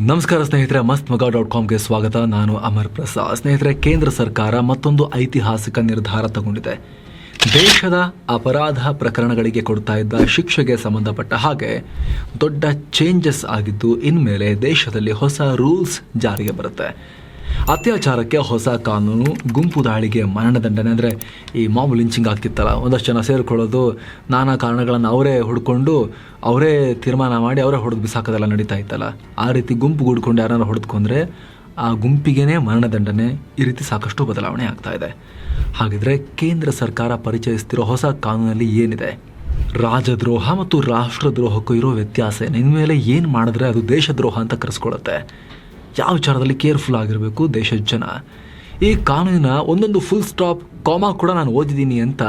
ನಮಸ್ಕಾರ ಸ್ನೇಹಿತರೆ ಮಸ್ತ್ ಮಗ ಡಾಟ್ ಕಾಮ್ಗೆ ಸ್ವಾಗತ. ನಾನು ಅಮರ್ ಪ್ರಸಾದ್. ಸ್ನೇಹಿತರೆ, ಕೇಂದ್ರ ಸರ್ಕಾರ ಮತ್ತೊಂದು ಐತಿಹಾಸಿಕ ನಿರ್ಧಾರ ತಗೊಂಡಿದೆ. ದೇಶದ ಅಪರಾಧ ಪ್ರಕರಣಗಳಿಗೆ ಕೊಡ್ತಾ ಇದ್ದ ಶಿಕ್ಷೆಗೆ ಸಂಬಂಧಪಟ್ಟ ಹಾಗೆ ದೊಡ್ಡ ಚೇಂಜಸ್ ಆಗಿದ್ದು, ಇನ್ಮೇಲೆ ದೇಶದಲ್ಲಿ ಹೊಸ ರೂಲ್ಸ್ ಜಾರಿಗೆ ಬರುತ್ತೆ. ಅತ್ಯಾಚಾರಕ್ಕೆ ಹೊಸ ಕಾನೂನು, ಗುಂಪು ದಾಳಿಗೆ ಮರಣದಂಡನೆ ಅಂದರೆ ಈ ಮಾಮು ಲಿಂಚಿಂಗ್ ಆಗ್ತಿತ್ತಲ್ಲ. ಒಂದಷ್ಟು ಜನ ಸೇರಿಕೊಳ್ಳೋದು, ನಾನಾ ಕಾರಣಗಳನ್ನು ಅವರೇ ಹುಡ್ಕೊಂಡು, ಅವರೇ ತೀರ್ಮಾನ ಮಾಡಿ ಅವರೇ ಹೊಡೆದು ಬಿಸಾಕೋದೆಲ್ಲ ನಡೀತಾ ಇತ್ತಲ್ಲ. ಆ ರೀತಿ ಗುಂಪು ಗುಡ್ಕೊಂಡು ಯಾರನ್ನ ಹೊಡೆದುಕೊಂಡ್ರೆ ಆ ಗುಂಪಿಗೇ ಮರಣದಂಡನೆ ಈ ರೀತಿ ಸಾಕಷ್ಟು ಬದಲಾವಣೆ ಆಗ್ತಾ ಇದೆ. ಹಾಗಿದ್ರೆ ಕೇಂದ್ರ ಸರ್ಕಾರ ಪರಿಚಯಿಸ್ತಿರೋ ಹೊಸ ಕಾನೂನಲ್ಲಿ ಏನಿದೆ? ರಾಜದ್ರೋಹ ಮತ್ತು ರಾಷ್ಟ್ರದ್ರೋಹಕ್ಕೂ ಇರೋ ವ್ಯತ್ಯಾಸ ಇನ್ಮೇಲೆ ಏನು ಮಾಡಿದ್ರೆ ಅದು ದೇಶದ್ರೋಹ ಅಂತ ಕರೆಸ್ಕೊಳ್ಳುತ್ತೆ? ಯಾವ ವಿಚಾರದಲ್ಲಿ ಕೇರ್ಫುಲ್ ಆಗಿರಬೇಕು ದೇಶದ ಜನ? ಈ ಕಾನೂನಿನ ಒಂದೊಂದು ಫುಲ್ ಸ್ಟಾಪ್ ಕಾಮಾ ಕೂಡ ನಾನು ಓದಿದ್ದೀನಿ ಅಂತ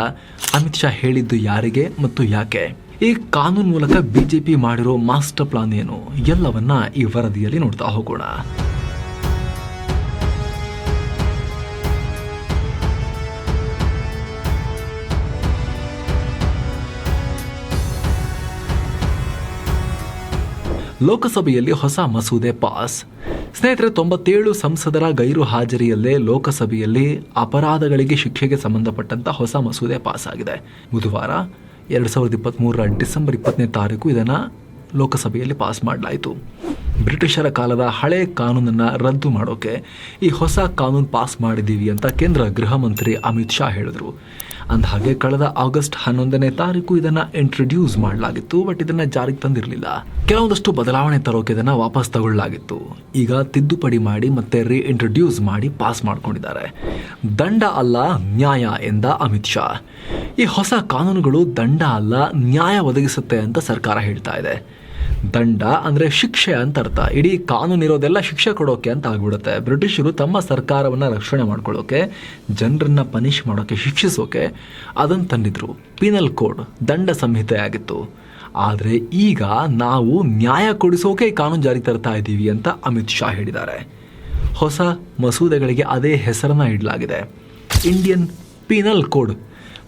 ಅಮಿತ್ ಶಾ ಹೇಳಿದ್ದು ಯಾರಿಗೆ ಮತ್ತು ಯಾಕೆ? ಈ ಕಾನೂನು ಮೂಲಕ ಬಿಜೆಪಿ ಮಾಡಿರೋ ಮಾಸ್ಟರ್ ಪ್ಲಾನ್ ಏನು? ಎಲ್ಲವನ್ನ ಈ ವರದಿಯಲ್ಲಿ ನೋಡ್ತಾ ಹೋಗೋಣ. ಲೋಕಸಭೆಯಲ್ಲಿ ಹೊಸ ಮಸೂದೆ ಪಾಸ್. ಸ್ನೇಹಿತರೆ, ತೊಂಬತ್ತೇಳು ಸಂಸದರ ಗೈರು ಹಾಜರಿಯಲ್ಲೇ ಲೋಕಸಭೆಯಲ್ಲಿ ಅಪರಾಧಗಳಿಗೆ ಶಿಕ್ಷೆಗೆ ಸಂಬಂಧಪಟ್ಟಂತ ಹೊಸ ಮಸೂದೆ ಪಾಸ್ ಆಗಿದೆ. ಬುಧವಾರ ಎರಡು ಸಾವಿರದ ಇಪ್ಪತ್ತ್ಮೂರರ ಡಿಸೆಂಬರ್ ಇಪ್ಪತ್ತನೇ ತಾರೀಕು ಇದನ್ನು ಲೋಕಸಭೆಯಲ್ಲಿ ಪಾಸ್ ಮಾಡಲಾಯಿತು. ಬ್ರಿಟಿಷರ ಕಾಲದ ಹಳೆ ಕಾನೂನನ್ನು ರದ್ದು ಮಾಡೋಕೆ ಈ ಹೊಸ ಕಾನೂನು ಪಾಸ್ ಮಾಡಿದ್ದೀವಿ ಅಂತ ಕೇಂದ್ರ ಗೃಹ ಮಂತ್ರಿ ಅಮಿತ್ ಶಾ ಹೇಳಿದರು. ಅಂದಹಾಗೆ ಕಳೆದ ಆಗಸ್ಟ್ ಹನ್ನೊಂದನೇ ತಾರೀಕು ಇದನ್ನು ಇಂಟ್ರೊಡ್ಯೂಸ್ ಮಾಡಲಾಗಿತ್ತು ಬಟ್ ಇದನ್ನು ಜಾರಿಗೆ ತಂದಿರಲಿಲ್ಲ. ಕೆಲವೊಂದಷ್ಟು ಬದಲಾವಣೆ ತರೋಕೆ ಇದನ್ನು ವಾಪಸ್ ತಗೊಳ್ಳಲಾಗಿತ್ತು. ಈಗ ತಿದ್ದುಪಡಿ ಮಾಡಿ ಮತ್ತೆ ರೀ ಇಂಟ್ರೊಡ್ಯೂಸ್ ಮಾಡಿ ಪಾಸ್ ಮಾಡ್ಕೊಂಡಿದ್ದಾರೆ. ದಂಡ ಅಲ್ಲ ನ್ಯಾಯ ಎಂದ ಅಮಿತ್ ಶಾ. ಈ ಹೊಸ ಕಾನೂನುಗಳು ದಂಡ ಅಲ್ಲ ನ್ಯಾಯ ಒದಗಿಸುತ್ತೆ ಅಂತ ಸರ್ಕಾರ ಹೇಳ್ತಾ ಇದೆ. ದಂಡ ಅಂದ್ರೆ ಶಿಕ್ಷೆ ಅಂತ ಅರ್ಥ. ಇಡೀ ಕಾನೂನು ಇರೋದೆಲ್ಲ ಶಿಕ್ಷೆ ಕೊಡೋಕೆ ಅಂತ ಆಗ್ಬಿಡುತ್ತೆ. ಬ್ರಿಟಿಷರು ತಮ್ಮ ಸರ್ಕಾರವನ್ನ ರಕ್ಷಣೆ ಮಾಡ್ಕೊಳ್ಳೋಕೆ, ಜನರನ್ನು ಪನಿಷ್ ಮಾಡೋಕೆ, ಶಿಕ್ಷಿಸೋಕೆ ಅದನ್ನು ತಂದಿದ್ರು. ಪಿನಲ್ ಕೋಡ್ ದಂಡ ಸಂಹಿತೆ ಆಗಿತ್ತು. ಆದರೆ ಈಗ ನಾವು ನ್ಯಾಯ ಕೊಡಿಸೋಕೆ ಕಾನೂನು ಜಾರಿ ತರ್ತಾ ಇದ್ದೀವಿ ಅಂತ ಅಮಿತ್ ಶಾ ಹೇಳಿದ್ದಾರೆ. ಹೊಸ ಮಸೂದೆಗಳಿಗೆ ಅದೇ ಹೆಸರನ್ನ ಇಡಲಾಗಿದೆ. ಇಂಡಿಯನ್ ಪಿನಲ್ ಕೋಡ್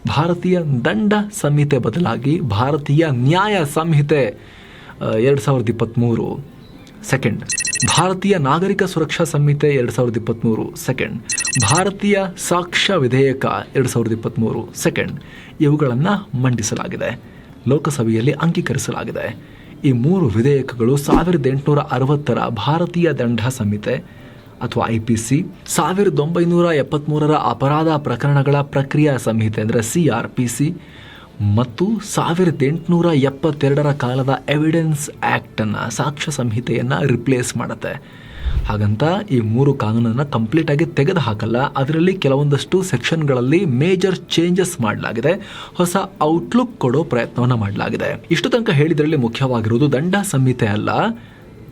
ಭಾರತೀಯ ದಂಡ ಸಂಹಿತೆ ಬದಲಾಗಿ ಭಾರತೀಯ ನ್ಯಾಯ ಸಂಹಿತೆ ಎರಡು ಸಾವಿರದ ಇಪ್ಪತ್ತ್ಮೂರು ಸೆಕೆಂಡ್ ಭಾರತೀಯ ನಾಗರಿಕ ಸುರಕ್ಷಾ ಸಂಹಿತೆ ಎರಡು ಸಾವಿರದ ಇಪ್ಪತ್ತ್ಮೂರು ಸೆಕೆಂಡ್ ಭಾರತೀಯ ಸಾಕ್ಷ್ಯ ವಿಧೇಯಕ ಎರಡು ಸಾವಿರದ ಇಪ್ಪತ್ತ್ಮೂರು ಸೆಕೆಂಡ್ ಇವುಗಳನ್ನು ಮಂಡಿಸಲಾಗಿದೆ. ಲೋಕಸಭೆಯಲ್ಲಿ ಅಂಗೀಕರಿಸಲಾಗಿದೆ. ಈ ಮೂರು ವಿಧೇಯಕಗಳು ಸಾವಿರದ ಎಂಟುನೂರ ಅರವತ್ತರ ಭಾರತೀಯ ದಂಡ ಸಂಹಿತೆ ಅಥವಾ ಐ ಪಿ ಸಿ, ಸಾವಿರದ ಒಂಬೈನೂರ ಎಪ್ಪತ್ತ್ಮೂರರ ಅಪರಾಧ ಪ್ರಕರಣಗಳ ಪ್ರಕ್ರಿಯಾ ಸಂಹಿತೆ ಅಂದರೆ ಸಿ ಆರ್ ಪಿ ಸಿ ಮತ್ತು ಸಾವಿರದ ಎಂಟುನೂರ ಎಪ್ಪತ್ತೆರಡರ ಕಾಲದ ಎವಿಡೆನ್ಸ್ ಆ್ಯಕ್ಟನ್ನು ಸಾಕ್ಷ್ಯ ಸಂಹಿತೆಯನ್ನು ರಿಪ್ಲೇಸ್ ಮಾಡುತ್ತೆ. ಹಾಗಂತ ಈ ಮೂರು ಕಾನೂನನ್ನು ಕಂಪ್ಲೀಟಾಗಿ ತೆಗೆದು ಹಾಕಲ್ಲ. ಅದರಲ್ಲಿ ಕೆಲವೊಂದಷ್ಟು ಸೆಕ್ಷನ್ಗಳಲ್ಲಿ ಮೇಜರ್ ಚೇಂಜಸ್ ಮಾಡಲಾಗಿದೆ. ಹೊಸ ಔಟ್ಲುಕ್ ಕೊಡೋ ಪ್ರಯತ್ನವನ್ನು ಮಾಡಲಾಗಿದೆ. ಇಷ್ಟು ತನಕ ಹೇಳಿದರಲ್ಲಿ ಮುಖ್ಯವಾಗಿರುವುದು ದಂಡ ಸಂಹಿತೆ ಅಲ್ಲ,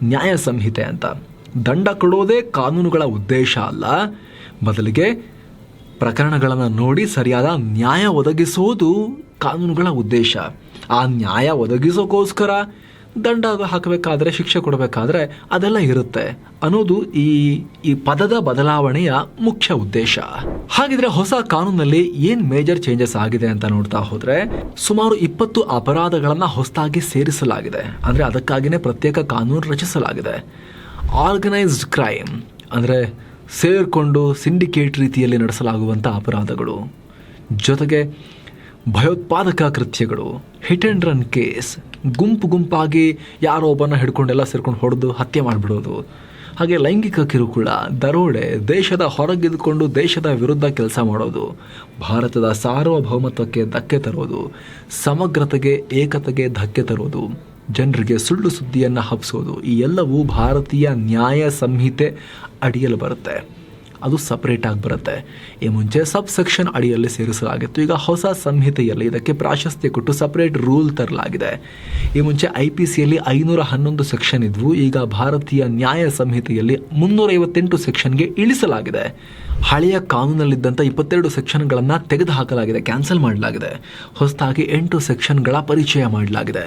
ನ್ಯಾಯ ಸಂಹಿತೆ ಅಂತ. ದಂಡ ಕೊಡೋದೇ ಕಾನೂನುಗಳ ಉದ್ದೇಶ ಅಲ್ಲ. ಬದಲಿಗೆ ಪ್ರಕರಣಗಳನ್ನು ನೋಡಿ ಸರಿಯಾದ ನ್ಯಾಯ ಒದಗಿಸೋದು ಕಾನೂನುಗಳ ಉದ್ದೇಶ. ಆ ನ್ಯಾಯ ಒದಗಿಸೋಕ್ಕೋಸ್ಕರ ದಂಡ ಹಾಕಬೇಕಾದ್ರೆ, ಶಿಕ್ಷೆ ಕೊಡಬೇಕಾದ್ರೆ ಅದೆಲ್ಲ ಇರುತ್ತೆ. ಅನ್ನೋದು ಈ ಈ ಪದದ ಬದಲಾವಣೆಯ ಮುಖ್ಯ ಉದ್ದೇಶ. ಹಾಗಿದ್ರೆ ಹೊಸ ಕಾನೂನಲ್ಲಿ ಏನ್ ಮೇಜರ್ ಚೇಂಜಸ್ ಆಗಿದೆ ಅಂತ ನೋಡ್ತಾ ಹೋದ್ರೆ, ಸುಮಾರು ಇಪ್ಪತ್ತು ಅಪರಾಧಗಳನ್ನ ಹೊಸದಾಗಿ ಸೇರಿಸಲಾಗಿದೆ. ಅಂದ್ರೆ ಅದಕ್ಕಾಗಿನೇ ಪ್ರತ್ಯೇಕ ಕಾನೂನು ರಚಿಸಲಾಗಿದೆ. ಆರ್ಗನೈಸ್ಡ್ ಕ್ರೈಮ್ ಅಂದ್ರೆ ಸೇರಿಕೊಂಡು ಸಿಂಡಿಕೇಟ್ ರೀತಿಯಲ್ಲಿ ನಡೆಸಲಾಗುವಂಥ ಅಪರಾಧಗಳು. ಜೊತೆಗೆ ಭಯೋತ್ಪಾದಕ ಕೃತ್ಯಗಳು ಹಿಟ್ ಆ್ಯಂಡ್ ರನ್ ಕೇಸ್ ಗುಂಪು ಗುಂಪಾಗಿ ಯಾರೋ ಒಬ್ಬನ ಹಿಡ್ಕೊಂಡೆಲ್ಲ ಸೇರ್ಕೊಂಡು ಹೊಡೆದು ಹತ್ಯೆ ಮಾಡಿಬಿಡೋದು. ಹಾಗೆ ಲೈಂಗಿಕ ಕಿರುಕುಳ, ದರೋಡೆ, ದೇಶದ ಹೊರಗಿದ್ದುಕೊಂಡು ದೇಶದ ವಿರುದ್ಧ ಕೆಲಸ ಮಾಡೋದು, ಭಾರತದ ಸಾರ್ವಭೌಮತ್ವಕ್ಕೆ ಧಕ್ಕೆ ತರೋದು, ಸಮಗ್ರತೆಗೆ, ಏಕತೆಗೆ ಧಕ್ಕೆ ತರೋದು, ಜನರಿಗೆ ಸುಳ್ಳು ಸುದ್ದಿಯನ್ನು ಹಬ್ಬಿಸೋದು ಈ ಎಲ್ಲವೂ ಭಾರತೀಯ ನ್ಯಾಯ ಸಂಹಿತೆ ಅಡಿಯಲ್ಲಿ ಬರುತ್ತೆ. ಅದು ಸಪ್ರೇಟ್ ಆಗಿ ಬರುತ್ತೆ. ಈ ಮುಂಚೆ ಸಬ್ ಸೆಕ್ಷನ್ ಅಡಿಯಲ್ಲಿ ಸೇರಿಸಲಾಗಿತ್ತು. ಈಗ ಹೊಸ ಸಂಹಿತೆಯಲ್ಲಿ ಇದಕ್ಕೆ ಪ್ರಾಶಸ್ತ್ಯ ಕೊಟ್ಟು ಸಪ್ರೇಟ್ ರೂಲ್ ತರಲಾಗಿದೆ. ಈ ಮುಂಚೆ ಐ ಪಿ ಸಿಯಲ್ಲಿ ಐನೂರ ಹನ್ನೊಂದು ಸೆಕ್ಷನ್ ಇದ್ವು. ಈಗ ಭಾರತೀಯ ನ್ಯಾಯ ಸಂಹಿತೆಯಲ್ಲಿ ಮುನ್ನೂರೈವತ್ತೆಂಟು ಸೆಕ್ಷನ್ಗೆ ಇಳಿಸಲಾಗಿದೆ. ಹಳೆಯ ಕಾನೂನಲ್ಲಿದ್ದಂಥ ಇಪ್ಪತ್ತೆರಡು ಸೆಕ್ಷನ್ಗಳನ್ನು ತೆಗೆದುಹಾಕಲಾಗಿದೆ ಕ್ಯಾನ್ಸಲ್ ಮಾಡಲಾಗಿದೆ. ಹೊಸದಾಗಿ ಎಂಟು ಸೆಕ್ಷನ್ಗಳ ಪರಿಚಯ ಮಾಡಲಾಗಿದೆ.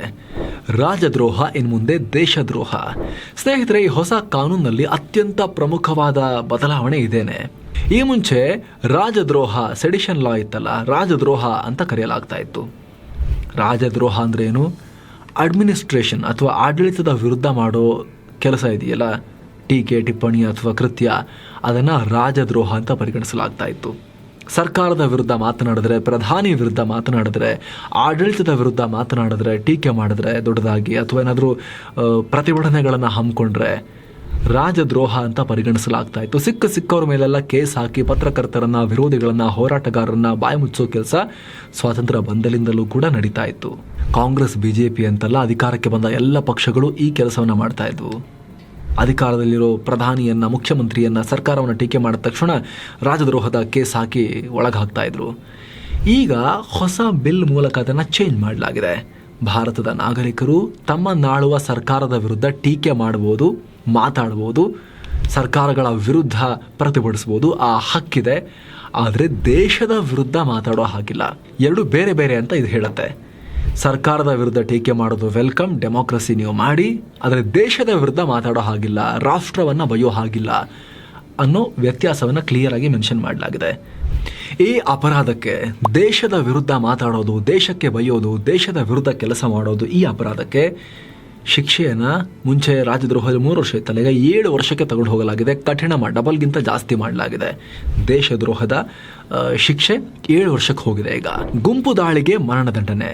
ರಾಜದ್ರೋಹ ಇನ್ನು ಮುಂದೆ ದೇಶದ್ರೋಹ. ಸ್ನೇಹಿತರೆ, ಈ ಹೊಸ ಕಾನೂನಲ್ಲಿ ಅತ್ಯಂತ ಪ್ರಮುಖವಾದ ಬದಲಾವಣೆ ಇದೇನೆ ಈ ಮುಂಚೆ ರಾಜದ್ರೋಹ ಸೆಡಿಷನ್ ಲಾ ಇತ್ತಲ್ಲ, ರಾಜದ್ರೋಹ ಅಂತ ಕರೆಯಲಾಗ್ತಾ ಇತ್ತು. ರಾಜದ್ರೋಹ ಅಂದ್ರೆ ಏನು? ಅಡ್ಮಿನಿಸ್ಟ್ರೇಷನ್ ಅಥವಾ ಆಡಳಿತದ ವಿರುದ್ಧ ಮಾಡೋ ಕೆಲಸ ಇದೆಯಲ್ಲ? ಟೀಕೆ, ಟಿಪ್ಪಣಿ ಅಥವಾ ಕೃತ್ಯ, ಅದನ್ನು ರಾಜದ್ರೋಹ ಅಂತ ಪರಿಗಣಿಸಲಾಗ್ತಾ ಇತ್ತು. ಸರ್ಕಾರದ ವಿರುದ್ಧ ಮಾತನಾಡಿದ್ರೆ, ಪ್ರಧಾನಿ ವಿರುದ್ಧ ಮಾತನಾಡಿದ್ರೆ, ಆಡಳಿತದ ವಿರುದ್ಧ ಮಾತನಾಡಿದ್ರೆ, ಟೀಕೆ ಮಾಡಿದ್ರೆ ದೊಡ್ಡದಾಗಿ ಅಥವಾ ಏನಾದರೂ ಪ್ರತಿಭಟನೆಗಳನ್ನು ಹಮ್ಮಿಕೊಂಡ್ರೆ ರಾಜದ್ರೋಹ ಅಂತ ಪರಿಗಣಿಸಲಾಗ್ತಾ ಇತ್ತು. ಸಿಕ್ಕ ಸಿಕ್ಕವ್ರ ಮೇಲೆಲ್ಲ ಕೇಸ್ ಹಾಕಿ ಪತ್ರಕರ್ತರನ್ನ, ವಿರೋಧಿಗಳನ್ನ, ಹೋರಾಟಗಾರರನ್ನ ಬಾಯಿ ಮುಚ್ಚೋ ಕೆಲಸ ಸ್ವಾತಂತ್ರ್ಯ ಬಂದಲಿಂದಲೂ ಕೂಡ ನಡೀತಾ ಇತ್ತು. ಕಾಂಗ್ರೆಸ್, ಬಿಜೆಪಿ ಅಂತೆಲ್ಲ ಅಧಿಕಾರಕ್ಕೆ ಬಂದ ಎಲ್ಲ ಪಕ್ಷಗಳು ಈ ಕೆಲಸವನ್ನ ಮಾಡ್ತಾ ಇದ್ವು. ಅಧಿಕಾರದಲ್ಲಿರೋ ಪ್ರಧಾನಿಯನ್ನ, ಮುಖ್ಯಮಂತ್ರಿಯನ್ನ, ಸರ್ಕಾರವನ್ನು ಟೀಕೆ ಮಾಡಿದ ತಕ್ಷಣ ರಾಜದ್ರೋಹದ ಕೇಸ್ ಹಾಕಿ ಒಳಗಾಗ್ತಾ ಇದ್ರು. ಈಗ ಹೊಸ ಬಿಲ್ ಮೂಲಕ ಅದನ್ನು ಚೇಂಜ್ ಮಾಡಲಾಗಿದೆ. ಭಾರತದ ನಾಗರಿಕರು ತಮ್ಮ ನಾಳುವ ಸರ್ಕಾರದ ವಿರುದ್ಧ ಟೀಕೆ ಮಾಡಬಹುದು ಮಾತಾಡ್ಬೋದು, ಸರ್ಕಾರಗಳ ವಿರುದ್ಧ ಪ್ರತಿಭಟಿಸ್ಬೋದು, ಆ ಹಕ್ಕಿದೆ. ಆದರೆ ದೇಶದ ವಿರುದ್ಧ ಮಾತಾಡೋ ಹಾಗಿಲ್ಲ. ಎರಡು ಬೇರೆ ಬೇರೆ ಅಂತ ಇದು ಹೇಳುತ್ತೆ. ಸರ್ಕಾರದ ವಿರುದ್ಧ ಟೀಕೆ ಮಾಡೋದು ವೆಲ್ಕಮ್, ಡೆಮೋಕ್ರಸಿ ನೀವು ಮಾಡಿ, ಆದರೆ ದೇಶದ ವಿರುದ್ಧ ಮಾತಾಡೋ ಹಾಗಿಲ್ಲ, ರಾಷ್ಟ್ರವನ್ನು ಬಯ್ಯೋ ಹಾಗಿಲ್ಲ ಅನ್ನೋ ವ್ಯತ್ಯಾಸವನ್ನು ಕ್ಲಿಯರ್ ಆಗಿ ಮೆನ್ಷನ್ ಮಾಡಲಾಗಿದೆ. ಈ ಅಪರಾಧಕ್ಕೆ, ದೇಶದ ವಿರುದ್ಧ ಮಾತಾಡೋದು, ದೇಶಕ್ಕೆ ಬಯ್ಯೋದು, ದೇಶದ ವಿರುದ್ಧ ಕೆಲಸ ಮಾಡೋದು ಈ ಅಪರಾಧಕ್ಕೆ ಶಿಕ್ಷೆಯನ್ನು ಮುಂಚೆ ರಾಜದ್ರೋಹದ ಮೂರು ವರ್ಷ ಇತ್ತಲ್ಲ ಈಗ ಏಳು ವರ್ಷಕ್ಕೆ ತಗೊಂಡು ಹೋಗಲಾಗಿದೆ. ಕಠಿಣ ಮಾ, ಡಬಲ್ಗಿಂತ ಜಾಸ್ತಿ ಮಾಡಲಾಗಿದೆ. ದೇಶದ್ರೋಹದ ಶಿಕ್ಷೆ ಏಳು ವರ್ಷಕ್ಕೆ ಹೋಗಿದೆ ಈಗ. ಗುಂಪು ದಾಳಿಗೆ ಮರಣದಂಡನೆ.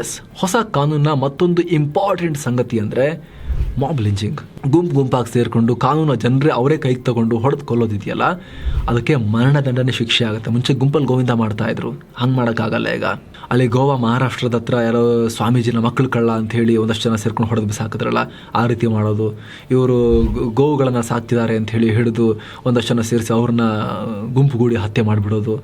ಎಸ್, ಹೊಸ ಕಾನೂನಿನ ಮತ್ತೊಂದು ಇಂಪಾರ್ಟೆಂಟ್ ಸಂಗತಿ ಅಂದರೆ ಮಾಬ್ ಲಿಂಚಿಂಗ್ ಗುಂಪು ಗುಂಪಾಗಿ ಸೇರಿಕೊಂಡು ಕಾನೂನು ಜನರೇ ಅವರೇ ಕೈಗೆ ತಗೊಂಡು ಹೊಡೆದು ಕೊಲ್ಲೋದಿದೆಯಲ್ಲ? ಅದಕ್ಕೆ ಮರಣದಂಡನೆ ಶಿಕ್ಷೆ ಆಗುತ್ತೆ. ಮುಂಚೆ ಗುಂಪಲ್ಲಿ ಗೋವಿಂದ ಮಾಡ್ತಾ ಇದ್ರು. ಹಂಗೆ ಮಾಡೋಕ್ಕಾಗಲ್ಲ ಈಗ. ಅಲ್ಲಿ ಗೋವಾ ಮಹಾರಾಷ್ಟ್ರದ ಹತ್ರ ಯಾರೋ ಸ್ವಾಮೀಜಿನ ಮಕ್ಕಳು ಕಳ್ಳ ಅಂತ ಹೇಳಿ ಒಂದಷ್ಟು ಜನ ಸೇರ್ಕೊಂಡು ಹೊಡೆದು ಬಿಸಾಕಿದ್ರಲ್ಲ, ಆ ರೀತಿ ಮಾಡೋದು. ಇವರು ಗೋವುಗಳನ್ನು ಸಾಕ್ತಿದ್ದಾರೆ ಅಂತ ಹೇಳಿ ಹಿಡಿದು ಒಂದಷ್ಟು ಜನ ಸೇರಿಸಿ ಅವ್ರನ್ನ ಗುಂಪುಗೂಡಿ ಹತ್ಯೆ ಮಾಡಿಬಿಡೋದು.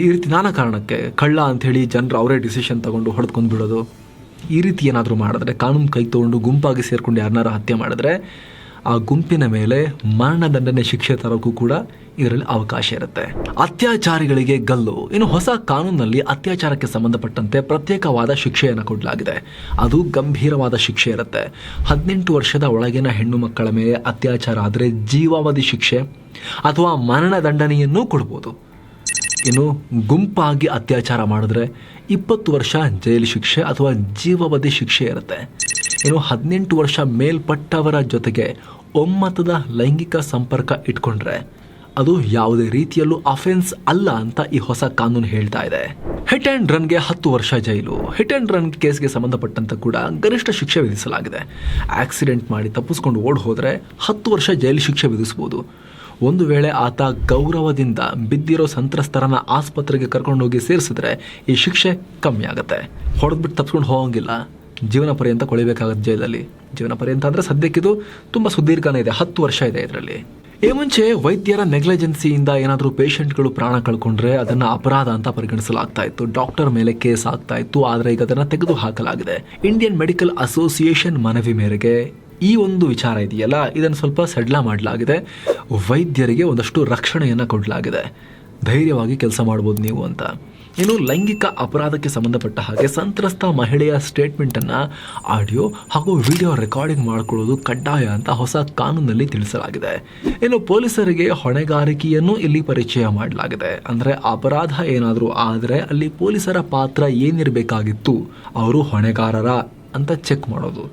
ಈ ರೀತಿ ನಾನಾ ಕಾರಣಕ್ಕೆ ಕಳ್ಳ ಅಂಥೇಳಿ ಜನರು ಅವರೇ ಡಿಸಿಷನ್ ತಗೊಂಡು ಹೊಡೆದು ಬಿಡೋದು ಈ ರೀತಿ ಏನಾದರೂ ಮಾಡಿದ್ರೆ, ಕಾನೂನು ಕೈ ತಗೊಂಡು ಗುಂಪಾಗಿ ಸೇರಿಕೊಂಡು ಯಾರನ್ನಾರು ಹತ್ಯೆ ಮಾಡಿದ್ರೆ, ಆ ಗುಂಪಿನ ಮೇಲೆ ಮರಣದಂಡನೆ ಶಿಕ್ಷೆ ತರೋಕ್ಕೂ ಕೂಡ ಇದರಲ್ಲಿ ಅವಕಾಶ ಇರುತ್ತೆ. ಅತ್ಯಾಚಾರಿಗಳಿಗೆ ಗಲ್ಲು. ಇನ್ನು ಹೊಸ ಕಾನೂನಿನಲ್ಲಿ ಅತ್ಯಾಚಾರಕ್ಕೆ ಸಂಬಂಧಪಟ್ಟಂತೆ ಪ್ರತ್ಯೇಕವಾದ ಶಿಕ್ಷೆಯನ್ನು ಕೊಡಲಾಗಿದೆ. ಅದು ಗಂಭೀರವಾದ ಶಿಕ್ಷೆ ಇರುತ್ತೆ. ಹದಿನೆಂಟು ವರ್ಷದ ಒಳಗಿನ ಹೆಣ್ಣು ಮಕ್ಕಳ ಮೇಲೆ ಅತ್ಯಾಚಾರ ಆದರೆ ಜೀವಾವಧಿ ಶಿಕ್ಷೆ ಅಥವಾ ಮರಣದಂಡನೆಯನ್ನೂ ಕೊಡ್ಬೋದು. ಇನ್ನು ಗುಂಪಾಗಿ ಅತ್ಯಾಚಾರ ಮಾಡಿದ್ರೆ ಇಪ್ಪತ್ತು ವರ್ಷ ಜೈಲು ಶಿಕ್ಷೆ ಅಥವಾ ಜೀವಾವಧಿ ಶಿಕ್ಷೆ ಇರುತ್ತೆ. ಇನ್ನು ಹದಿನೆಂಟು ವರ್ಷ ಮೇಲ್ಪಟ್ಟವರ ಜೊತೆಗೆ ಒಮ್ಮತದ ಲೈಂಗಿಕ ಸಂಪರ್ಕ ಇಟ್ಕೊಂಡ್ರೆ ಅದು ಯಾವುದೇ ರೀತಿಯಲ್ಲೂ ಅಫೆನ್ಸ್ ಅಲ್ಲ ಅಂತ ಈ ಹೊಸ ಕಾನೂನು ಹೇಳ್ತಾ ಇದೆ. ಹಿಟ್ ಅಂಡ್ ರನ್ಗೆ ಹತ್ತು ವರ್ಷ ಜೈಲು. ಹಿಟ್ ಅಂಡ್ ರನ್ ಕೇಸ್ಗೆ ಸಂಬಂಧಪಟ್ಟಂತ ಕೂಡ ಗರಿಷ್ಠ ಶಿಕ್ಷೆ ವಿಧಿಸಲಾಗಿದೆ. ಆಕ್ಸಿಡೆಂಟ್ ಮಾಡಿ ತಪ್ಪಿಸ್ಕೊಂಡು ಓಡ್ ಹೋದ್ರೆ ಹತ್ತು ವರ್ಷ ಜೈಲು ಶಿಕ್ಷೆ ವಿಧಿಸಬಹುದು ಒಂದು ವೇಳೆ ಆತ ಗೌರವದಿಂದ ಬಿದ್ದಿರೋ ಸಂತ್ರಸ್ತರನ್ನ ಆಸ್ಪತ್ರೆಗೆ ಕರ್ಕೊಂಡೋಗಿ ಸೇರಿಸಿದ್ರೆ ಈ ಶಿಕ್ಷೆ ಕಮ್ಮಿ ಆಗುತ್ತೆ. ಹೊಡೆದ್ಬಿಟ್ಟು ತಪ್ಸ್ಕೊಂಡು ಹೋಗಂಗಿಲ್ಲ. ಜೀವನ ಪರ್ಯಂತ ಕೊಳಿಬೇಕಾಗುತ್ತೆ ಜೈಲಲ್ಲಿ. ಜೀವನ ಪರ್ಯಂತ ಅಂದರೆ ಸದ್ಯಕ್ಕಿದು ತುಂಬ ಸುದೀರ್ಘನೇ ಇದೆ, ಹತ್ತು ವರ್ಷ ಇದೆ ಇದರಲ್ಲಿ. ಈ ಮುಂಚೆ ವೈದ್ಯರ ನೆಗ್ಲಿಜೆನ್ಸಿಯಿಂದ ಏನಾದರೂ ಪೇಷಂಟ್ಗಳು ಪ್ರಾಣ ಕಳ್ಕೊಂಡ್ರೆ ಅದನ್ನು ಅಪರಾಧ ಅಂತ ಪರಿಗಣಿಸಲಾಗ್ತಾ ಇತ್ತು. ಡಾಕ್ಟರ್ ಮೇಲೆ ಕೇಸ್ ಆಗ್ತಾ ಇತ್ತು, ಆದರೆ ಈಗ ಅದನ್ನು ತೆಗೆದು ಹಾಕಲಾಗಿದೆ. ಇಂಡಿಯನ್ ಮೆಡಿಕಲ್ ಅಸೋಸಿಯೇಷನ್ ಮನವಿ ಮೇರೆಗೆ ಈ ಒಂದು ವಿಚಾರ ಇದೆಯಲ್ಲ? ಇದನ್ನು ಸ್ವಲ್ಪ ಸಡ್ಲ ಮಾಡಲಾಗಿದೆ. ವೈದ್ಯರಿಗೆ ಒಂದಷ್ಟು ರಕ್ಷಣೆಯನ್ನು ಕೊಡಲಾಗಿದೆ. ಧೈರ್ಯವಾಗಿ ಕೆಲಸ ಮಾಡ್ಬೋದು ನೀವು ಅಂತ. ಇನ್ನು ಲೈಂಗಿಕ ಅಪರಾಧಕ್ಕೆ ಸಂಬಂಧಪಟ್ಟ ಹಾಗೆ ಸಂತ್ರಸ್ತ ಮಹಿಳೆಯ ಸ್ಟೇಟ್ಮೆಂಟನ್ನು ಆಡಿಯೋ ಹಾಗೂ ವಿಡಿಯೋ ರೆಕಾರ್ಡಿಂಗ್ ಮಾಡಿಕೊಳ್ಳೋದು ಕಡ್ಡಾಯ ಅಂತ ಹೊಸ ಕಾನೂನಲ್ಲಿ ತಿಳಿಸಲಾಗಿದೆ. ಇನ್ನು ಪೊಲೀಸರಿಗೆ ಹೊಣೆಗಾರಿಕೆಯನ್ನು ಇಲ್ಲಿ ಪರಿಚಯ ಮಾಡಲಾಗಿದೆ. ಅಂದರೆ ಅಪರಾಧ ಏನಾದರೂ ಆದರೆ ಅಲ್ಲಿ ಪೊಲೀಸರ ಪಾತ್ರ ಏನಿರಬೇಕಾಗಿತ್ತು? ಅವರು ಹೊಣೆಗಾರರ ಅಂತ ಚೆಕ್ ಮಾಡೋದು.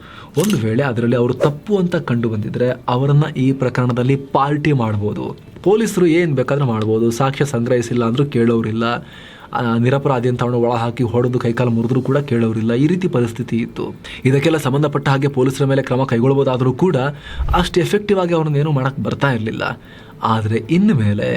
ಒಂದು ವೇಳೆ ಅದರಲ್ಲಿ ಅವರು ತಪ್ಪು ಅಂತ ಕಂಡು ಬಂದಿದ್ರೆ ಅವರನ್ನ ಈ ಪ್ರಕರಣದಲ್ಲಿ ಪಾರ್ಟಿ ಮಾಡ್ಬೋದು. ಪೊಲೀಸರು ಏನು ಬೇಕಾದರೂ ಮಾಡ್ಬೋದು. ಸಾಕ್ಷ್ಯ ಸಂಗ್ರಹಿಸಿಲ್ಲ ಅಂದರೂ ಕೇಳೋರಿಲ್ಲ. ನಿರಪರಾಧಿ ಅಂತ ಅವನು ಒಳ ಹಾಕಿ ಹೊಡೆದು ಕೈಕಾಲು ಮುರಿದ್ರು ಕೂಡ ಕೇಳೋರಿಲ್ಲ. ಈ ರೀತಿ ಪರಿಸ್ಥಿತಿ ಇತ್ತು. ಇದಕ್ಕೆಲ್ಲ ಸಂಬಂಧಪಟ್ಟ ಹಾಗೆ ಪೊಲೀಸರ ಮೇಲೆ ಕ್ರಮ ಕೈಗೊಳ್ಬೋದಾದರೂ ಕೂಡ ಅಷ್ಟು ಎಫೆಕ್ಟಿವ್ ಆಗಿ ಅವ್ರನ್ನ ಏನೂ ಮಾಡೋಕ್ಕೆ ಬರ್ತಾ ಇರಲಿಲ್ಲ. ಆದರೆ ಇನ್ನು ಮೇಲೆ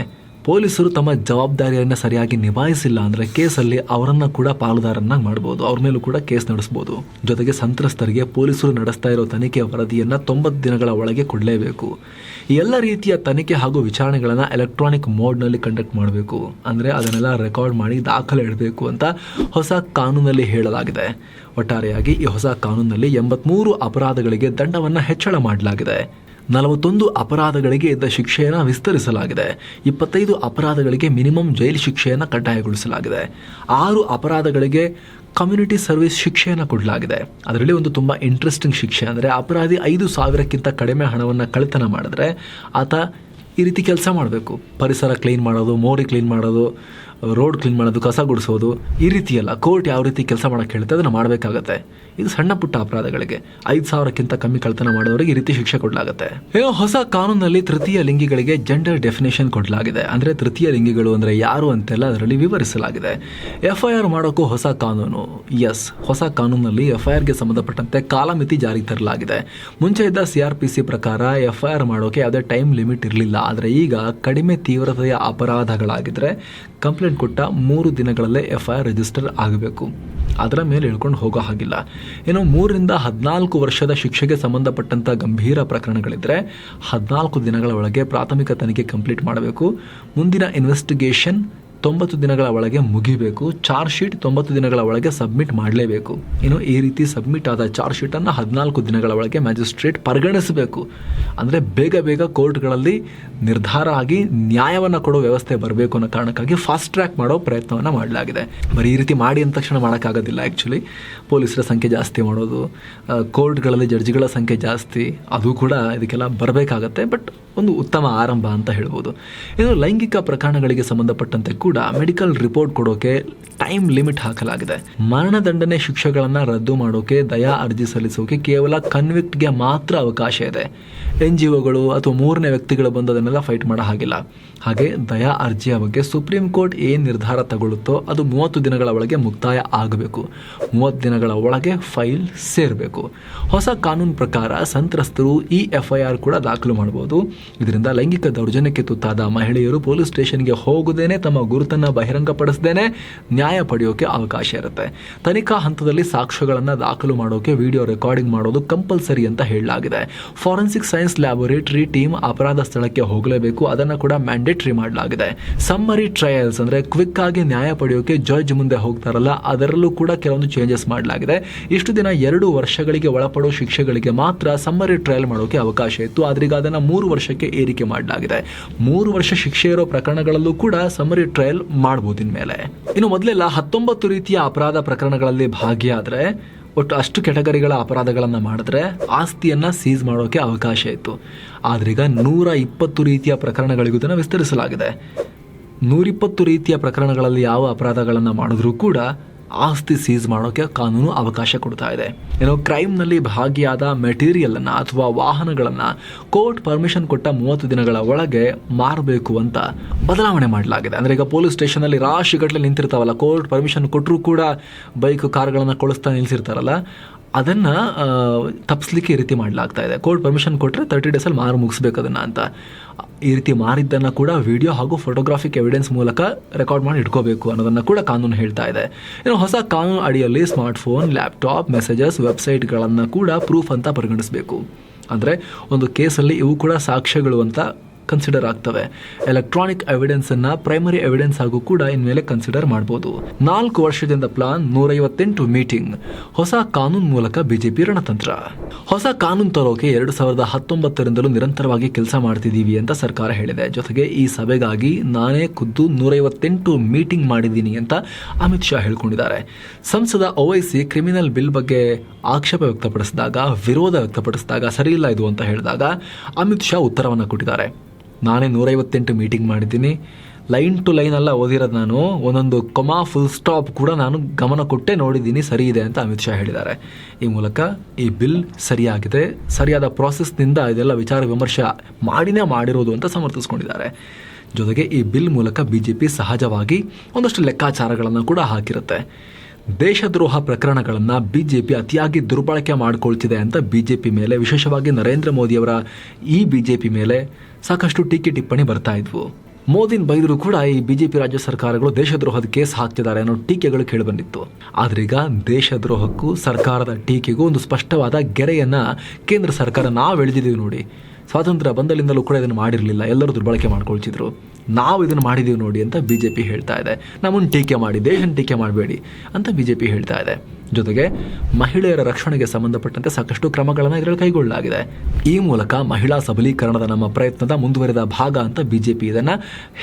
ಪೊಲೀಸರು ತಮ್ಮ ಜವಾಬ್ದಾರಿಯನ್ನು ಸರಿಯಾಗಿ ನಿಭಾಯಿಸಿಲ್ಲ ಅಂದರೆ ಕೇಸಲ್ಲಿ ಅವರನ್ನು ಕೂಡ ಪಾಲುದಾರನ್ನಾಗಿ ಮಾಡ್ಬೋದು. ಅವ್ರ ಮೇಲೂ ಕೂಡ ಕೇಸ್ ನಡೆಸ್ಬೋದು. ಜೊತೆಗೆ ಸಂತ್ರಸ್ತರಿಗೆ ಪೊಲೀಸರು ನಡೆಸ್ತಾ ಇರೋ ತನಿಖೆಯ ವರದಿಯನ್ನು ತೊಂಬತ್ತು ದಿನಗಳ ಒಳಗೆ ಕೊಡಲೇಬೇಕು. ಎಲ್ಲ ರೀತಿಯ ತನಿಖೆ ಹಾಗೂ ವಿಚಾರಣೆಗಳನ್ನು ಎಲೆಕ್ಟ್ರಾನಿಕ್ ಮೋಡ್ನಲ್ಲಿ ಕಂಡಕ್ಟ್ ಮಾಡಬೇಕು. ಅಂದರೆ ಅದನ್ನೆಲ್ಲ ರೆಕಾರ್ಡ್ ಮಾಡಿ ದಾಖಲೆ ಇಡಬೇಕು ಅಂತ ಹೊಸ ಕಾನೂನಲ್ಲಿ ಹೇಳಲಾಗಿದೆ. ಒಟ್ಟಾರೆಯಾಗಿ ಈ ಹೊಸ ಕಾನೂನಲ್ಲಿ ಎಂಬತ್ಮೂರು ಅಪರಾಧಗಳಿಗೆ ದಂಡವನ್ನು ಹೆಚ್ಚಳ ಮಾಡಲಾಗಿದೆ. ನಲವತ್ತೊಂದು ಅಪರಾಧಗಳಿಗೆ ಇದ್ದ ಶಿಕ್ಷೆಯನ್ನು ವಿಸ್ತರಿಸಲಾಗಿದೆ. ಇಪ್ಪತ್ತೈದು ಅಪರಾಧಗಳಿಗೆ ಮಿನಿಮಮ್ ಜೈಲು ಶಿಕ್ಷೆಯನ್ನು ಕಡ್ಡಾಯಗೊಳಿಸಲಾಗಿದೆ. ಆರು ಅಪರಾಧಗಳಿಗೆ ಕಮ್ಯುನಿಟಿ ಸರ್ವಿಸ್ ಶಿಕ್ಷೆಯನ್ನು ಕೊಡಲಾಗಿದೆ. ಅದರಲ್ಲಿ ಒಂದು ತುಂಬ ಇಂಟ್ರೆಸ್ಟಿಂಗ್ ಶಿಕ್ಷೆ ಅಂದರೆ ಅಪರಾಧಿ ಐದು ಸಾವಿರಕ್ಕಿಂತ ಕಡಿಮೆ ಹಣವನ್ನು ಕಳ್ಳತನ ಮಾಡಿದ್ರೆ ಆತ ಈ ರೀತಿ ಕೆಲಸ ಮಾಡಬೇಕು. ಪರಿಸರ ಕ್ಲೀನ್ ಮಾಡೋದು, ಮೋರಿ ಕ್ಲೀನ್ ಮಾಡೋದು ರೋಡ್ ಕ್ಲೀನ್ ಮಾಡೋದು, ಕಸ ಗುಡಿಸೋದು, ಈ ರೀತಿ ಅಲ್ಲ ಕೋರ್ಟ್ ಯಾವ ರೀತಿ ಕೆಲಸ ಮಾಡೋಕ್ಕೆ ಹೇಳುತ್ತೆ ಅದನ್ನು ಮಾಡಬೇಕಾಗತ್ತೆ. ಇದು ಸಣ್ಣ ಪುಟ್ಟ ಅಪರಾಧಗಳಿಗೆ ಐದು ಸಾವಿರಕ್ಕಿಂತ ಕಮ್ಮಿ ಕಳ್ತನ ಮಾಡೋರಿಗೆ ಈ ರೀತಿ ಶಿಕ್ಷೆ ಕೊಡಲಾಗುತ್ತೆ. ಏನೋ ಹೊಸ ಕಾನೂನಲ್ಲಿ ತೃತೀಯ ಲಿಂಗಿಗಳಿಗೆ ಜೆಂಡರ್ ಡೆಫಿನೇಷನ್ ಕೊಡಲಾಗಿದೆ. ಅಂದರೆ ತೃತೀಯ ಲಿಂಗಿಗಳು ಅಂದರೆ ಯಾರು ಅಂತೆಲ್ಲ ಅದರಲ್ಲಿ ವಿವರಿಸಲಾಗಿದೆ. ಎಫ್ ಐ ಆರ್ ಮಾಡೋಕ್ಕೂ ಹೊಸ ಕಾನೂನು. ಎಸ್ ಹೊಸ ಕಾನೂನಲ್ಲಿ ಎಫ್ ಐ ಆರ್ಗೆ ಸಂಬಂಧಪಟ್ಟಂತೆ ಕಾಲಮಿತಿ ಜಾರಿಗೆ ತರಲಾಗಿದೆ. ಮುಂಚೆ ಇದ್ದ ಸಿ ಪಿ ಸಿ ಪ್ರಕಾರ ಎಫ್ ಐ ಆರ್ ಮಾಡೋಕ್ಕೆ ಯಾವುದೇ ಟೈಮ್ ಲಿಮಿಟ್ ಇರಲಿಲ್ಲ. ಆದರೆ ಈಗ ಕಡಿಮೆ ತೀವ್ರತೆಯ ಅಪರಾಧಗಳಾಗಿದ್ದರೆ ಕಂಪ್ಲೇಂಟ್ ಕೊಟ್ಟ ಮೂರು ದಿನಗಳಲ್ಲೇ ಎಫ್ ಐ ರಿಜಿಸ್ಟರ್ ಆಗಬೇಕು. ಅದರ ಮೇಲೆ ಹೇಳ್ಕೊಂಡು ಹೋಗೋ ಹಾಗಿಲ್ಲ. ಏನು ಮೂರರಿಂದ ಹದಿನಾಲ್ಕು ವರ್ಷದ ಶಿಕ್ಷೆಗೆ ಸಂಬಂಧಪಟ್ಟಂಥ ಗಂಭೀರ ಪ್ರಕರಣಗಳಿದ್ದರೆ ಹದಿನಾಲ್ಕು ದಿನಗಳ ಒಳಗೆ ಪ್ರಾಥಮಿಕ ತನಿಖೆ ಕಂಪ್ಲೀಟ್ ಮಾಡಬೇಕು. ಮುಂದಿನ ಇನ್ವೆಸ್ಟಿಗೇಷನ್ ತೊಂಬತ್ತು ದಿನಗಳ ಒಳಗೆ ಮುಗಿಬೇಕು. ಚಾರ್ಜ್ ಶೀಟ್ ತೊಂಬತ್ತು ದಿನಗಳ ಒಳಗೆ ಸಬ್ಮಿಟ್ ಮಾಡಲೇಬೇಕು. ಇನ್ನು ಈ ರೀತಿ ಸಬ್ಮಿಟ್ ಆದ ಚಾರ್ಜ್ ಶೀಟನ್ನು ಹದಿನಾಲ್ಕು ದಿನಗಳ ಒಳಗೆ ಮ್ಯಾಜಿಸ್ಟ್ರೇಟ್ ಪರಿಗಣಿಸಬೇಕು. ಅಂದರೆ ಬೇಗ ಬೇಗ ಕೋರ್ಟ್ಗಳಲ್ಲಿ ನಿರ್ಧಾರ ಆಗಿ ನ್ಯಾಯವನ್ನು ಕೊಡೋ ವ್ಯವಸ್ಥೆ ಬರಬೇಕು ಅನ್ನೋ ಕಾರಣಕ್ಕಾಗಿ ಫಾಸ್ಟ್ ಟ್ರ್ಯಾಕ್ ಮಾಡೋ ಪ್ರಯತ್ನವನ್ನು ಮಾಡಲಾಗಿದೆ. ಬರೀ ಈ ರೀತಿ ಮಾಡಿ ಅಂದ ತಕ್ಷಣ ಮಾಡೋಕ್ಕಾಗೋದಿಲ್ಲ ಆ್ಯಕ್ಚುಲಿ ಪೊಲೀಸರ ಸಂಖ್ಯೆ ಜಾಸ್ತಿ ಮಾಡೋದು ಕೋರ್ಟ್ಗಳಲ್ಲಿ ಜಡ್ಜ್ಗಳ ಸಂಖ್ಯೆ ಜಾಸ್ತಿ, ಅದು ಕೂಡ ಇದಕ್ಕೆಲ್ಲ ಬರಬೇಕಾಗತ್ತೆ. ಬಟ್ ಒಂದು ಉತ್ತಮ ಆರಂಭ ಅಂತ ಹೇಳ್ಬೋದು. ಇನ್ನು ಲೈಂಗಿಕ ಪ್ರಕರಣಗಳಿಗೆ ಸಂಬಂಧಪಟ್ಟಂತೆ ಕೂಡ ಮೆಡಿಕಲ್ ರಿಪೋರ್ಟ್ ಕೊಡೋಕೆ ಟೈಮ್ ಲಿಮಿಟ್ ಹಾಕಲಾಗಿದೆ. ಮರಣದಂಡನೆ ಶಿಕ್ಷೆಗಳನ್ನು ರದ್ದು ಮಾಡೋಕೆ, ದಯಾ ಅರ್ಜಿ ಸಲ್ಲಿಸೋಕೆ ಕೇವಲ ಕನ್ವಿಕ್ಟ್ಗೆ ಮಾತ್ರ ಅವಕಾಶ ಇದೆ. ಎನ್ ಜಿ ಒಗಳು ಅಥವಾ ಮೂರನೇ ವ್ಯಕ್ತಿಗಳು ಬಂದು ಅದನ್ನೆಲ್ಲ ಫೈಟ್ ಮಾಡೋ ಹಾಗಿಲ್ಲ. ಹಾಗೆ ದಯಾ ಅರ್ಜಿಯ ಬಗ್ಗೆ ಸುಪ್ರೀಂ ಕೋರ್ಟ್ ಏನು ನಿರ್ಧಾರ ತಗೊಳ್ಳುತ್ತೋ ಅದು ಮೂವತ್ತು ದಿನಗಳ ಒಳಗೆ ಮುಕ್ತಾಯ ಆಗಬೇಕು. ಮೂವತ್ತು ದಿನಗಳ ಒಳಗೆ ಫೈಲ್ ಸೇರಬೇಕು. ಹೊಸ ಕಾನೂನು ಪ್ರಕಾರ ಸಂತ್ರಸ್ತರು ಈ ಎಫ್ ಐ ಆರ್ ಕೂಡ ದಾಖಲು ಮಾಡಬಹುದು ಇದರಿಂದ ಲೈಂಗಿಕ ದೌರ್ಜನ್ಯಕ್ಕೆ ತುತ್ತಾದ ಮಹಿಳೆಯರು ಪೊಲೀಸ್ ಸ್ಟೇಷನ್ಗೆ ಹೋಗದೇನೆ, ತಮ್ಮ ಗುರುತನ್ನು ಬಹಿರಂಗಪಡಿಸದೇನೆ ನ್ಯಾಯ ಪಡೆಯೋಕೆ ಅವಕಾಶ ಇರುತ್ತೆ. ತನಿಖಾ ಹಂತದಲ್ಲಿ ಸಾಕ್ಷ್ಯಗಳನ್ನು ದಾಖಲು ಮಾಡೋಕೆ ವಿಡಿಯೋ ರೆಕಾರ್ಡಿಂಗ್ ಮಾಡೋದು ಕಂಪಲ್ಸರಿ ಅಂತ ಹೇಳಲಾಗಿದೆ. ಫಾರೆನ್ಸಿಕ್ ಸೈನ್ಸ್ ಲ್ಯಾಬೊರೇಟರಿ ಟೀಮ್ ಅಪರಾಧ ಸ್ಥಳಕ್ಕೆ ಹೋಗಲೇಬೇಕು. ಅದನ್ನು ಕೂಡ ಮ್ಯಾಂಡೇಟ್ರಿ ಮಾಡಲಾಗಿದೆ. ಸಮ್ಮರಿ ಟ್ರಯಲ್ಸ್ ಅಂದರೆ ಕ್ವಿಕ್ ಆಗಿ ನ್ಯಾಯ ಪಡೆಯೋಕೆ ಜಡ್ಜ್ ಮುಂದೆ ಹೋಗ್ತಾರಲ್ಲ, ಅದರಲ್ಲೂ ಕೂಡ ಕೆಲವೊಂದು ಚೇಂಜಸ್ ಮಾಡಲಾಗಿದೆ. ಇಷ್ಟು ದಿನ ಎರಡು ವರ್ಷಗಳಿಗೆ ಒಳಪಡೋ ಶಿಕ್ಷೆಗಳಿಗೆ ಮಾತ್ರ ಸಮ್ಮರಿ ಟ್ರಯಲ್ ಮಾಡೋಕೆ ಅವಕಾಶ ಇತ್ತು. ಆದ್ರೀಗ ಅದನ್ನು ಮೂರು ವರ್ಷಕ್ಕೆ ಏರಿಕೆ ಮಾಡಲಾಗಿದೆ. ಮೂರು ವರ್ಷ ಶಿಕ್ಷೆ ಇರೋ ಪ್ರಕರಣಗಳಲ್ಲೂ ಕೂಡ ಸಮ್ಮರಿ ಟ್ರಯಲ್ ಮಾಡಬಹುದು ಇನ್ಮೇಲೆ. ಇನ್ನು ಮೊದಲೆಲ್ಲ ಹತ್ತೊಂಬತ್ತು ರೀತಿಯ ಅಪರಾಧ ಪ್ರಕರಣಗಳಲ್ಲಿ ಭಾಗಿಯಾದರೆ ಒಟ್ಟು ಅಷ್ಟು ಕೆಟಗರಿಗಳ ಅಪರಾಧಗಳನ್ನು ಮಾಡಿದ್ರೆ ಆಸ್ತಿಯನ್ನು ಸೀಸ್ ಮಾಡೋಕ್ಕೆ ಅವಕಾಶ ಇತ್ತು. ಆದ್ರೀಗ ನೂರ ಇಪ್ಪತ್ತು ರೀತಿಯ ಪ್ರಕರಣಗಳಿಗೂ ಇದನ್ನು ವಿಸ್ತರಿಸಲಾಗಿದೆ. ನೂರಿಪ್ಪತ್ತು ರೀತಿಯ ಪ್ರಕರಣಗಳಲ್ಲಿ ಯಾವ ಅಪರಾಧಗಳನ್ನು ಮಾಡಿದ್ರೂ ಕೂಡ ಆಸ್ತಿ ಸೀಸ್ ಮಾಡೋಕೆ ಕಾನೂನು ಅವಕಾಶ ಕೊಡ್ತಾ ಇದೆ. ಏನೋ ಕ್ರೈಮ್ನಲ್ಲಿ ಭಾಗಿಯಾದ ಮೆಟೀರಿಯಲನ್ನು ಅಥವಾ ವಾಹನಗಳನ್ನು ಕೋರ್ಟ್ ಪರ್ಮಿಷನ್ ಕೊಟ್ಟ ಮೂವತ್ತು ದಿನಗಳ ಒಳಗೆ ಮಾರಬೇಕು ಅಂತ ಬದಲಾವಣೆ ಮಾಡಲಾಗಿದೆ. ಅಂದರೆ ಈಗ ಪೊಲೀಸ್ ಸ್ಟೇಷನಲ್ಲಿ ರಾಶಿಗಟ್ಟಲೆ ನಿಂತಿರ್ತಾವಲ್ಲ, ಕೋರ್ಟ್ ಪರ್ಮಿಷನ್ ಕೊಟ್ಟರೂ ಕೂಡ ಬೈಕ್ ಕಾರ್ಗಳನ್ನು ಕೊಳಿಸ್ತಾ ನಿಲ್ಲಿಸಿರ್ತಾರಲ್ಲ ಅದನ್ನು ತಪ್ಪಿಸ್ಲಿಕ್ಕೆ ರೀತಿ ಮಾಡಲಾಗ್ತಾ ಇದೆ. ಕೋರ್ಟ್ ಪರ್ಮಿಷನ್ ಕೊಟ್ಟರೆ ತರ್ಟಿ ಡೇಸಲ್ಲಿ ಮಾರು ಮುಗಿಸ್ಬೇಕು ಅದನ್ನು ಅಂತ. ಈ ರೀತಿ ಮಾರಿದ್ದನ್ನು ಕೂಡ ವಿಡಿಯೋ ಹಾಗೂ ಫೋಟೋಗ್ರಾಫಿಕ್ ಎವಿಡೆನ್ಸ್ ಮೂಲಕ ರೆಕಾರ್ಡ್ ಮಾಡಿ ಇಟ್ಕೋಬೇಕು ಅನ್ನೋದನ್ನು ಕೂಡ ಕಾನೂನು ಹೇಳ್ತಾ ಇದೆ. ಇನ್ನು ಹೊಸ ಕಾನೂನು ಅಡಿಯಲ್ಲಿ ಸ್ಮಾರ್ಟ್ಫೋನ್ ಲ್ಯಾಪ್ಟಾಪ್ ಮೆಸೇಜಸ್ ವೆಬ್ಸೈಟ್ಗಳನ್ನು ಕೂಡ ಪ್ರೂಫ್ ಅಂತ ಪರಿಗಣಿಸಬೇಕು. ಅಂದರೆ ಒಂದು ಕೇಸಲ್ಲಿ ಇವು ಕೂಡ ಸಾಕ್ಷ್ಯಗಳು ಅಂತ ಕನ್ಸಿಡರ್ ಆಗ್ತವೆ. ಎಲೆಕ್ಟ್ರಾನಿಕ್ ಎವಿಡೆನ್ಸ್ ಅನ್ನ ಪ್ರೈಮರಿ ಎವಿಡೆನ್ಸ್ ಆಗೂ ಕೂಡ ಇನ್ಮೇಲೆ ಕನ್ಸಿಡರ್ ಮಾಡಬಹುದು ನಾಲ್ಕು ವರ್ಷದಿಂದ ಪ್ಲಾನ್ ನೂರೈವತ್ತೆಂಟು ಮೀಟಿಂಗ್ ಹೊಸ ಕಾನೂನು ಮೂಲಕ ಬಿಜೆಪಿ ರಣತಂತ್ರ. ಹೊಸ ಕಾನೂನು ತರೋಕೆ ಎರಡು ಸಾವಿರದ ಹತ್ತೊಂಬತ್ತರಿಂದಲೂ ನಿರಂತರವಾಗಿ ಕೆಲಸ ಮಾಡ್ತಿದ್ದೀವಿ ಅಂತ ಸರ್ಕಾರ ಹೇಳಿದೆ. ಜೊತೆಗೆ ಈ ಸಭೆಗಾಗಿ ನಾನೇ ಖುದ್ದು ನೂರೈವತ್ತೆಂಟು ಮೀಟಿಂಗ್ ಮಾಡಿದ್ದೀನಿ ಅಂತ ಅಮಿತ್ ಶಾ ಹೇಳ್ಕೊಂಡಿದ್ದಾರೆ. ಸಂಸದ ಓವೈಸಿ ಕ್ರಿಮಿನಲ್ ಬಿಲ್ ಬಗ್ಗೆ ಆಕ್ಷೇಪ ವ್ಯಕ್ತಪಡಿಸಿದಾಗ, ವಿರೋಧ ವ್ಯಕ್ತಪಡಿಸಿದಾಗ, ಸರಿಯಿಲ್ಲ ಇದು ಅಂತ ಹೇಳಿದಾಗ ಅಮಿತ್ ಶಾ ಉತ್ತರವನ್ನು ಕೊಟ್ಟಿದ್ದಾರೆ. ನಾನೇ ನೂರೈವತ್ತೆಂಟು ಮೀಟಿಂಗ್ ಮಾಡಿದ್ದೀನಿ. ಲೈನ್ ಟು ಲೈನ್ ಎಲ್ಲ ಓದಿರೋದು ನಾನು. ಒಂದೊಂದು ಕೊಮಾ ಫುಲ್ ಸ್ಟಾಪ್ ಕೂಡ ನಾನು ಗಮನ ಕೊಟ್ಟೆ ನೋಡಿದ್ದೀನಿ, ಸರಿ ಇದೆ ಅಂತ ಅಮಿತ್ ಶಾ ಹೇಳಿದ್ದಾರೆ. ಈ ಮೂಲಕ ಈ ಬಿಲ್ ಸರಿಯಾಗಿದೆ. ಸರಿಯಾದ ಪ್ರಾಸೆಸ್ನಿಂದ ಇದೆಲ್ಲ ವಿಚಾರ ವಿಮರ್ಶೆ ಮಾಡಿನೇ ಮಾಡಿರೋದು ಅಂತ ಸಮರ್ಥಿಸ್ಕೊಂಡಿದ್ದಾರೆ. ಜೊತೆಗೆ ಈ ಬಿಲ್ ಮೂಲಕ ಬಿ ಜೆ ಪಿ ಸಹಜವಾಗಿ ಒಂದಷ್ಟು ಲೆಕ್ಕಾಚಾರಗಳನ್ನು ಕೂಡ ಹಾಕಿರುತ್ತೆ. ದೇಶದ್ರೋಹ ಪ್ರಕರಣಗಳನ್ನು ಬಿಜೆಪಿ ಅತಿಯಾಗಿ ದುರ್ಬಳಕೆ ಮಾಡಿಕೊಳ್ತಿದೆ ಅಂತ ಬಿಜೆಪಿ ಮೇಲೆ, ವಿಶೇಷವಾಗಿ ನರೇಂದ್ರ ಮೋದಿಯವರ ಈ ಬಿಜೆಪಿ ಮೇಲೆ ಸಾಕಷ್ಟು ಟೀಕೆ ಟಿಪ್ಪಣಿ ಬರ್ತಾ ಇದ್ವು. ಮೋದಿನ್ ಬೈದರೂ ಕೂಡ ಈ ಬಿಜೆಪಿ ರಾಜ್ಯ ಸರ್ಕಾರಗಳು ದೇಶದ್ರೋಹದ ಕೇಸ್ ಹಾಕ್ತಿದ್ದಾರೆ ಅನ್ನೋ ಟೀಕೆಗಳು ಕೇಳಿಬಂದಿತ್ತು ಆದ್ರೀಗ ದೇಶದ್ರೋಹಕ್ಕೂ ಸರ್ಕಾರದ ಟೀಕೆಗೂ ಒಂದು ಸ್ಪಷ್ಟವಾದ ಗೆರೆಯನ್ನ ಕೇಂದ್ರ ಸರ್ಕಾರ ನಾವು ಎಳೆದಿದ್ದೀವಿ ನೋಡಿ. ಸ್ವಾತಂತ್ರ್ಯ ಬಂದಲಿಂದಲೂ ಕೂಡ ಇದನ್ನು ಮಾಡಿರಲಿಲ್ಲ. ಎಲ್ಲರೂ ದುರ್ಬಳಕೆ ಮಾಡ್ಕೊಳ್ತಿದ್ರು. ನಾವು ಇದನ್ನು ಮಾಡಿದ್ದೀವಿ ನೋಡಿ ಅಂತ ಬಿ ಜೆ ಪಿ ಹೇಳ್ತಾ ಇದೆ. ನಮ್ಮನ್ನು ಟೀಕೆ ಮಾಡಿ ದೇಶನ ಟೀಕೆ ಮಾಡಬೇಡಿ ಅಂತ ಬಿ ಜೆ ಪಿ ಹೇಳ್ತಾ ಇದೆ. ಜೊತೆಗೆ ಮಹಿಳೆಯರ ರಕ್ಷಣೆಗೆ ಸಂಬಂಧಪಟ್ಟಂತೆ ಸಾಕಷ್ಟು ಕ್ರಮಗಳನ್ನು ಇದರಲ್ಲಿ ಕೈಗೊಳ್ಳಲಾಗಿದೆ. ಈ ಮೂಲಕ ಮಹಿಳಾ ಸಬಲೀಕರಣದ ನಮ್ಮ ಪ್ರಯತ್ನದ ಮುಂದುವರೆದ ಭಾಗ ಅಂತ ಬಿಜೆಪಿ ಇದನ್ನ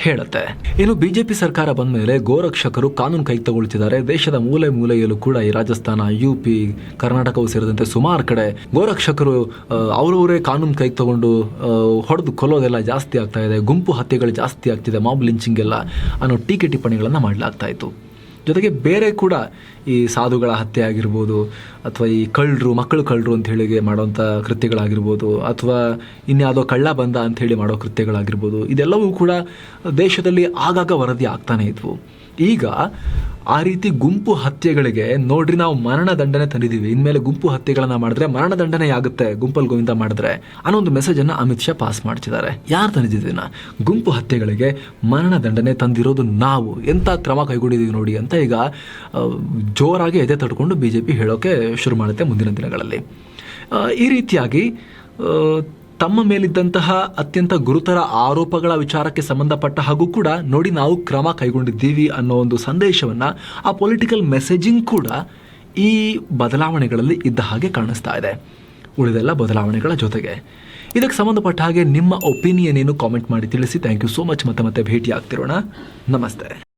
ಹೇಳುತ್ತೆ. ಇನ್ನು ಬಿಜೆಪಿ ಸರ್ಕಾರ ಬಂದ ಮೇಲೆ ಗೋರಕ್ಷಕರು ಕಾನೂನು ಕೈ ತಗೊಳ್ತಿದ್ದಾರೆ. ದೇಶದ ಮೂಲೆ ಮೂಲೆಯಲ್ಲೂ ಕೂಡ ಈ ರಾಜಸ್ಥಾನ ಯು ಪಿ ಕರ್ನಾಟಕವು ಸೇರಿದಂತೆ ಸುಮಾರು ಕಡೆ ಗೋರಕ್ಷಕರು ಅವರವರೇ ಕಾನೂನು ಕೈ ತಗೊಂಡು ಹೊಡೆದು ಕೊಲ್ಲೋದೆಲ್ಲ ಜಾಸ್ತಿ ಆಗ್ತಾ ಇದೆ. ಗುಂಪು ಹತ್ಯೆಗಳು ಜಾಸ್ತಿ ಆಗ್ತಿದೆ. ಮಾಬ್ ಲಿಂಚಿಂಗ್ ಎಲ್ಲ ಅನ್ನೋ ಟೀಕೆ ಟಿಪ್ಪಣಿಗಳನ್ನು ಮಾಡಲಾಗ್ತಾ ಇತ್ತು. ಜೊತೆಗೆ ಬೇರೆ ಕೂಡ ಈ ಸಾಧುಗಳ ಹತ್ಯೆ ಆಗಿರ್ಬೋದು, ಅಥವಾ ಈ ಕಳ್ಳರು, ಮಕ್ಕಳು ಕಳ್ಳರು ಅಂತ ಹೇಳಿ ಮಾಡೋಂಥ ಕೃತ್ಯಗಳಾಗಿರ್ಬೋದು, ಅಥವಾ ಇನ್ಯಾವುದೋ ಕಳ್ಳ ಬಂದ ಅಂತ ಹೇಳಿ ಮಾಡೋ ಕೃತ್ಯಗಳಾಗಿರ್ಬೋದು, ಇದೆಲ್ಲವೂ ಕೂಡ ದೇಶದಲ್ಲಿ ಆಗಾಗ ವರದಿ ಆಗ್ತಾನೆ ಇದ್ವು. ಈಗ ಆ ರೀತಿ ಗುಂಪು ಹತ್ಯೆಗಳಿಗೆ ನೋಡ್ರಿ ನಾವು ಮರಣದಂಡನೆ ತಂದಿದ್ದೀವಿ. ಇನ್ಮೇಲೆ ಗುಂಪು ಹತ್ಯೆಗಳನ್ನ ಮಾಡಿದ್ರೆ ಮರಣದಂಡನೆ ಆಗುತ್ತೆ ಗುಂಪಲ್ ಗೋವಿಂದ ಮಾಡಿದ್ರೆ ಅನ್ನೋ ಒಂದು ಮೆಸೇಜ್ ಅನ್ನ ಅಮಿತ್ ಶಾ ಪಾಸ್ ಮಾಡ್ತಿದ್ದಾರೆ. ಯಾರು ತಂದಿದ್ದೀನ ಗುಂಪು ಹತ್ಯೆಗಳಿಗೆ ಮರಣದಂಡನೆ ತಂದಿರೋದು ನಾವು. ಎಂತ ಕ್ರಮ ಕೈಗೊಂಡಿದ್ದೀವಿ ನೋಡಿ ಅಂತ ಈಗ ಜೋರಾಗಿ ಎದೆ ತಡ್ಕೊಂಡು ಬಿಜೆಪಿ ಹೇಳೋಕೆ ಶುರು ಮಾಡುತ್ತೆ ಮುಂದಿನ ದಿನಗಳಲ್ಲಿ. ಈ ರೀತಿಯಾಗಿ ತಮ್ಮ ಮೇಲಿದ್ದಂತಹ ಅತ್ಯಂತ ಗುರುತರ ಆರೋಪಗಳ ವಿಚಾರಕ್ಕೆ ಸಂಬಂಧಪಟ್ಟ ಹಾಗೂ ಕೂಡ ನೋಡಿ ನಾವು ಕ್ರಮ ಕೈಗೊಂಡಿದ್ದೀವಿ ಅನ್ನೋ ಒಂದು ಸಂದೇಶವನ್ನು, ಆ ಪೊಲಿಟಿಕಲ್ ಮೆಸೇಜಿಂಗ್ ಕೂಡ ಈ ಬದಲಾವಣೆಗಳಲ್ಲಿ ಇದ್ದ ಹಾಗೆ ಕಾಣಿಸ್ತಾ ಇದೆ. ಉಳಿದೆಲ್ಲ ಬದಲಾವಣೆಗಳ ಜೊತೆಗೆ. ಇದಕ್ಕೆ ಸಂಬಂಧಪಟ್ಟ ಹಾಗೆ ನಿಮ್ಮ ಒಪಿನಿಯನ್ ಏನು ಕಾಮೆಂಟ್ ಮಾಡಿ ತಿಳಿಸಿ. ಥ್ಯಾಂಕ್ ಯು ಸೋ ಮಚ್ ಮತ್ತೆ ಮತ್ತೆ ಭೇಟಿ ಆಗ್ತಿರೋಣ ನಮಸ್ತೆ.